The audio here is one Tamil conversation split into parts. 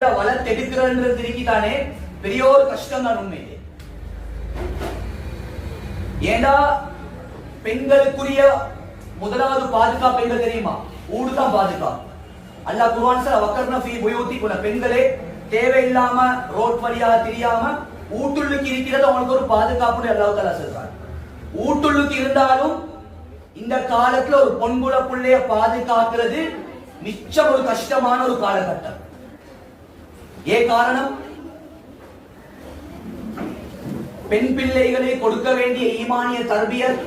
வளர்த்தெடுக்கிறன்றது இருக்கிதானே பெரிய ஒரு கஷ்டம் தான் உண்மையிலே. ஏண்டா பெண்களுக்குரிய முதலாவது பாதுகாப்பு எங்க தெரியுமா? ஊடு தான் பாதுகாப்பு. அல்லாஹ் குர்ஆன் சார் வக்கர்ன ஃபீ பெண்களே தேவையில்லாம ரோட் வழியா தெரியாம ஊட்டுள்ளுக்கு இருக்கிறது அவனுக்கு ஒரு பாதுகாப்புன்னு அல்லாஹ் தஆலா சொல்றாங்க ஊட்டுள்ளுக்கு இருந்தாலும் இந்த காலத்துல ஒரு பொன்குல புள்ளைய பாதுகாக்கிறது மிச்சம் ஒரு கஷ்டமான ஒரு காலகட்டம். ஏ காரணம்? பெண் பிள்ளைகளை கொடுக்க வேண்டிய ஈமானிய தர்பியர்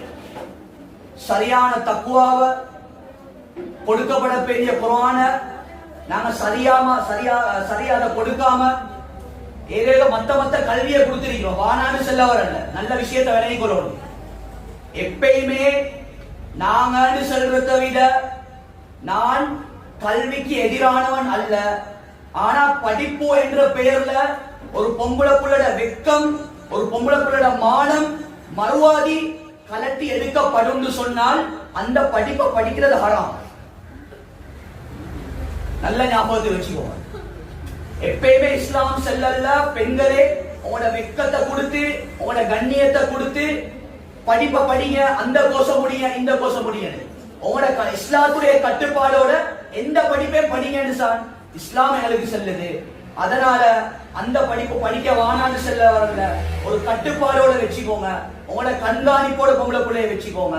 சரியான தக்குவாவ கொடுக்கப்பட வேண்டிய குரான நாங்க சரியாம சரியா சரியா அதை கொடுக்காம ஏதேதோ மத்த மத்த கல்வியை கொடுத்துருக்கிறோம். வானாடு செல்ல வரல நல்ல விஷயத்தை விலகி கொள்ளணும். எப்பயுமே நாங்கன்னு சொல்றத விட நான் கல்விக்கு எதிரானவன் அல்ல. ஆனா படிப்பு என்ற பெயர்ல ஒரு பொம்பளை புள்ளட வெக்கம் ஒரு பொம்பளை புள்ளட மானம் மறுவாதி கலட்டி எடுக்கப்படும் சொன்னால் அந்த படிப்பை படிக்கிறது ஹராம். நல்ல ஞாபகத்தை வச்சுக்கோங்க எப்பயுமே இஸ்லாம் செல்லல்ல பெண்களே உங்களோட வெக்கத்தை கொடுத்து உங்களோட கண்ணியத்தை கொடுத்து படிப்பை படிங்க அந்த கோஷம் முடிய இந்த கோஷம் முடியன்னு உங்களோட க- இஸ்லாத்துடைய கட்டுப்பாடோட எந்த படிப்பே படிங்கன்னு சார். இஸ்லாம் எங்களுக்கு செல்லுது. அதனால அந்த படிப்பு படிக்க வானான்னு செல்ல வரல. ஒரு கட்டுப்பாடோட வச்சுக்கோங்க. உங்களோட கண்காணிப்போட பொம்பளை பிள்ளைய வச்சுக்கோங்க.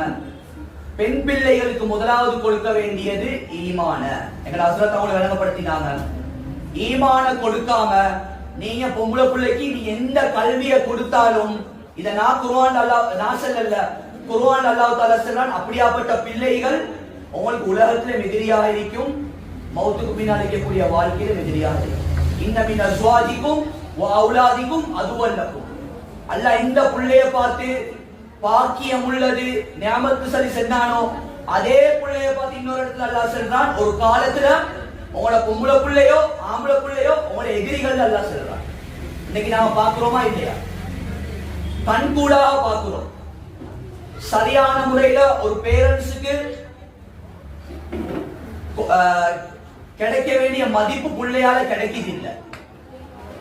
பெண் பிள்ளைகளுக்கு முதலாவது கொடுக்க வேண்டியது ஈமான. எங்களை அசுரத்தை அவங்களை விளங்கப்படுத்தினாங்க ஈமான கொடுக்காம நீங்க பொம்பளை பிள்ளைக்கு நீ எந்த கல்வியை கொடுத்தாலும் இத நான் குருவான் அல்லாஹ் நான் சொல்லல. குருவான் அல்லாஹ் தஆலா அப்படியாப்பட்ட பிள்ளைகள் உங்களுக்கு உலகத்துல எதிரியாக இருக்கும். மௌத்துக்கு பின்னால் இருக்கக்கூடிய வாழ்க்கையில எதிரியாக இருக்கும். இன்ன மின் அஸ்வாதிக்கும் அவுலாதிக்கும் அதுவல்லக்கும் அல்லாஹ் இந்த புள்ளைய பார்த்து பாக்கியம் உள்ளது ஞாபகத்து சரி செஞ்சானோ அதே புள்ளைய பார்த்து இன்னொரு இடத்துல அல்லாஹ் சொல்றான் ஒரு காலத்துல உங்களோட பொம்பளை பிள்ளையோ ஆம்பளை பிள்ளையோ உங்களோட எதிரிகள் அல்லாஹ் சொல்றான். இன்னைக்கு நாம பாக்குறோமா இல்லையா? கண்கூடாக பார்க்கிறோம். சரியான முறையில ஒரு பேரண்ட்ஸுக்கு கிடைக்க வேண்டிய மதிப்பு பிள்ளையால கிடைக்குது இல்ல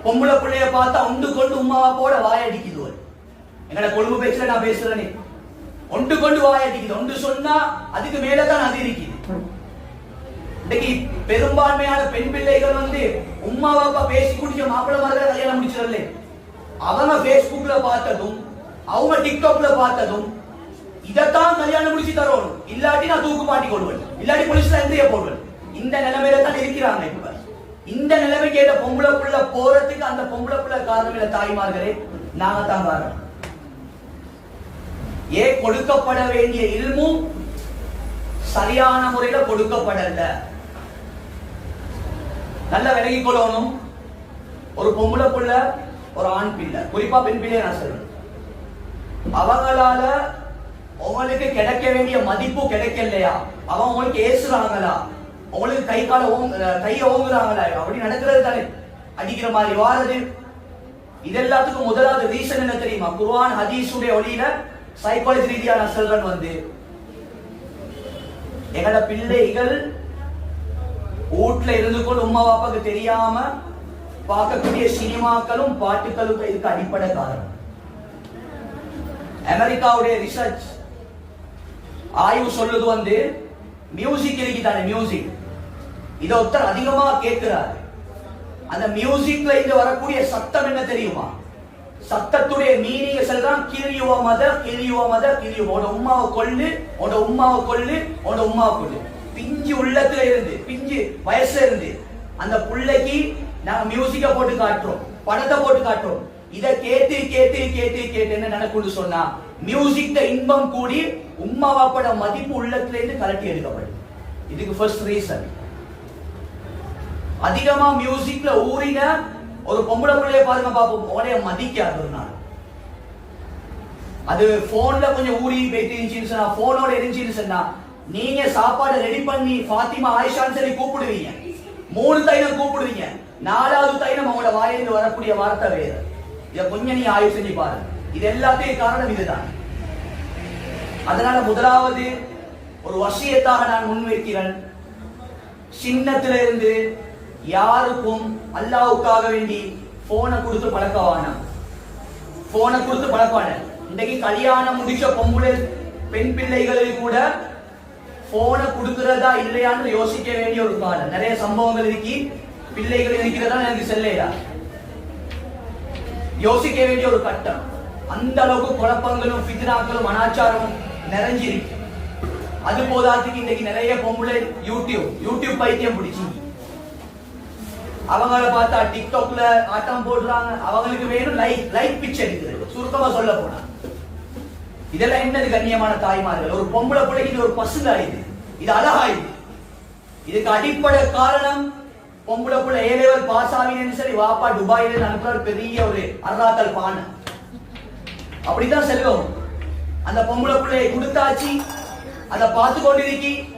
பொம்பளை பிள்ளைய பார்த்தா உண்டு கொண்டு உமாவா போட வாயடிக்குது ஒரு. எங்கட கொழும்பு பேச்சுல நான் பேசுறேனே. ஒன்று கொண்டு வாயடிக்குது. ஒன்று சொன்னா அதுக்கு மேலதான் அது இருக்குது. இன்னைக்கு பெரும்பான்மையான பெண் பிள்ளைகள் வந்து உமா பாப்பா பேசி குடிச்ச மாப்பிள்ள மாதிரி கல்யாணம் முடிச்சிடல அவங்க பேஸ்புக்ல பார்த்ததும் அவங்க டிக்டாக்ல பார்த்ததும் இதத்தான் கல்யாணம் முடிச்சு தரணும். இல்லாட்டி நான் தூக்கு மாட்டி கொள்வேன் இல்லாட்டி போலீஸ்ல எந்திரிய போடுவேன். இந்த நிலைமையில தான் இருக்கிறாங்க இப்ப. இந்த நிலைமைக்கு ஏத பொம்பளை புள்ள போறதுக்கு அந்த பொம்பளை காரணம் இல்ல தாய்மார்களே நாங்க தான் காரணம். ஏன் கொடுக்கப்பட வேண்டிய இல்மும் சரியான முறையில கொடுக்கப்படல. நல்ல விலகி கொள்ளணும். ஒரு பொம்பளை புள்ள ஒரு ஆண் பிள்ளை குறிப்பா பெண் பிள்ளை நான் சொல்றேன். அவங்களால உங்களுக்கு கிடைக்க வேண்டிய மதிப்பு கிடைக்கலையா? அவங்க உங்களுக்கு ஏசுறாங்களா? அவங்களுக்கு கை கால ஓங்க கையை ஓங்குறாங்களா. அப்படி நடக்கிறது தானே. அடிக்கிற மாதிரி வாரது. இது எல்லாத்துக்கும் முதலாவது ரீசன் என்ன தெரியுமா? குர்வான் ஹதீஸுடைய ஒளியில சைக்காலஜி ரீதியான செல்வன் வந்து. எங்களோட பிள்ளைகள் வீட்டுல இருந்து கொண்டு உமா பாப்பாக்கு தெரியாம பார்க்கக்கூடிய சினிமாக்களும் பாட்டுகளும் இதுக்கு அடிப்படை காரணம். அமெரிக்காவுடைய ரிசர்ச் ஆய்வு சொல்லுது வந்து மியூசிக் இருக்குதானே மியூசிக் இதை ஒருத்தர் அதிகமா கேட்கிறாரு. அந்த மியூசிக்ல இருந்து வரக்கூடிய சத்தம் என்ன தெரியுமா? சத்தத்துடைய மீனிங் சொல்றான் கிரியுவ மத கிரியுவ மத கிரியுவ. உன்னோட உமாவை கொல்லு உன்னோட உம்மாவை கொள்ளு உன்னோட உம்மாவை கொல்லு. பிஞ்சு உள்ளத்துல இருந்து பிஞ்சு வயசுல இருந்து அந்த பிள்ளைக்கு நாங்க மியூசிக்க போட்டு காட்டுறோம் படத்தை போட்டு காட்டுறோம். இதை கேட்டு கேட்டு கேட்டு கேட்டு என்ன நடக்கும்னு சொன்னா மியூசிக்ல இன்பம் கூடி உம்மாவாப்பட மதிப்பு உள்ளத்துல இருந்து கலட்டி எடுக்கப்படும். இதுக்கு ஃபர்ஸ்ட் ரீசன் அதிகமா மியூசிக்ல ஊறின ஒரு பொம்பளை பிள்ளைய பாருங்க பாப்போம். உடைய மதிக்காது ஒரு நாள். அது போன்ல கொஞ்சம் ஊறி போயிட்டு இருந்துச்சுன்னு போனோட இருந்துச்சுன்னு நீங்க சாப்பாடு ரெடி பண்ணி ஃபாத்திமா ஆயிஷான்னு சொல்லி கூப்பிடுவீங்க. மூணு தைலம் கூப்பிடுவீங்க. நாலாவது தைலம் அவங்களோட வாயிலிருந்து வரக்கூடிய வார்த்தை வேறு. இதை கொஞ்சம் நீ ஆய்வு செஞ்சு பாருங்க இது எல்லாத்தையும் காரணம் இதுதான். அதனால முதலாவது ஒரு வசியத்தாக நான் முன்வைக்கிறேன். சின்னத்திலிருந்து யாருக்கும் அல்லாவுக்காக வேண்டி போனை கொடுத்து பழக்கவான? போனை கொடுத்து பழக்கவான? இன்னைக்கு கல்யாணம் முடிச்ச பொம்பளை பெண் பிள்ளைகளுக்கு கூட போனை கொடுக்கிறதா இல்லையான்னு யோசிக்க வேண்டிய ஒரு காலம். நிறைய சம்பவங்கள் இருக்கி. பிள்ளைகள் இருக்கிறதா எனக்கு செல்லையா யோசிக்க வேண்டிய ஒரு கட்டம். அந்த அளவுக்கு குழப்பங்களும் பிதினாக்களும் அனாச்சாரமும் நிறைஞ்சிருக்கு. அது போதாதுக்கு இன்னைக்கு நிறைய பொம்பளை யூடியூப் யூடியூப் பைத்தியம் பிடிச்சிருக்கு. அவங்கள பார்த்தா டிக்டாக்ல ஆட்டம் போடுறாங்க. அவங்களுக்கு வேணும் லைக் லைக் பிக்சர் இருக்குது சுருக்கமா சொல்ல போனா. இதெல்லாம் என்னது கண்ணியமான தாய்மார்கள்? ஒரு பொம்பளை பிள்ளைக்கு ஒரு பசுங்க ஆயுது இது அழகா இது இதுக்கு அடிப்படை காரணம் பொம்பளை பிள்ளை ஏ லெவல் பாஸ் ஆகினு சரி வாப்பா துபாயில அனுப்புற பெரிய ஒரு அருணாத்தல் பானை. அப்படிதான் செல்வம். அந்த பொம்பளை பிள்ளையை கொடுத்தாச்சு. அதை பார்த்து கொண்டிருக்கி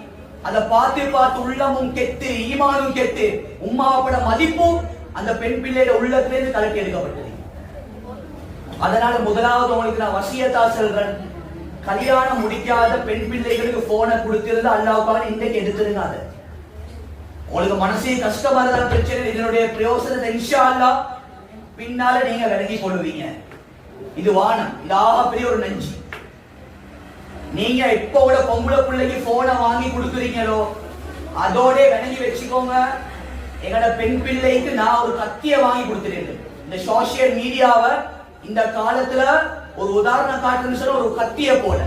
அதை பார்த்து பார்த்து உள்ளமும் கெத்து ஈமானும் கெத்து உம்மாவோட மதிப்பும் அந்த பெண் பிள்ளையோட உள்ளத்திலிருந்து கலக்கி எடுக்கப்பட்டது. அதனால முதலாவது உங்களுக்கு நான் வசியத்தா செல்றேன். கல்யாணம் முடிக்காத பெண் பிள்ளைகளுக்கு போனை கொடுத்திருந்தா அல்லாவுக்காக இன்றைக்கு எடுத்துருங்க அதை உங்களுக்கு மனசே கஷ்டமா இருந்தாலும் பிரச்சனை இதனுடைய பிரயோசனத்தை இன்ஷா அல்லாஹ் பின்னால நீங்க விலகி கொள்வீங்க இது வானம். இது ஆகப்பெரிய ஒரு நெஞ்சு. நீங்க இப்போ உள்ள பொம்பளை பிள்ளைக்கு போனை வாங்கி கொடுக்குறீங்களோ? அதோட விளங்கி வச்சுக்கோங்க. எங்களோட பெண் பிள்ளைக்கு நான் ஒரு கத்திய வாங்கி கொடுத்துருக்கேன் இந்த சோசியல் மீடியாவை இந்த காலத்துல ஒரு உதாரணம் காட்டுன்னு சொல்ல ஒரு கத்திய போல.